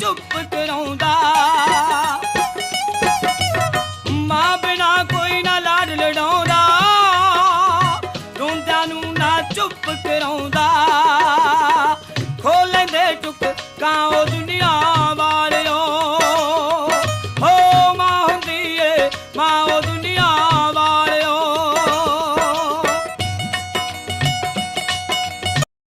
ਚੁੱਪ ਕਰਾਉਂਦਾ। ਮਾਂ ਬਿਨਾ ਕੋਈ ਨਾ ਲਾਡ ਲੜਾਉਂਦਾ। ਰੋਂਦਿਆਂ ਨੂੰ ਨਾ ਚੁੱਪ ਕਰਾਉਂਦਾ। ਖੋਲ ਟੁੱਕ ਕਾਂ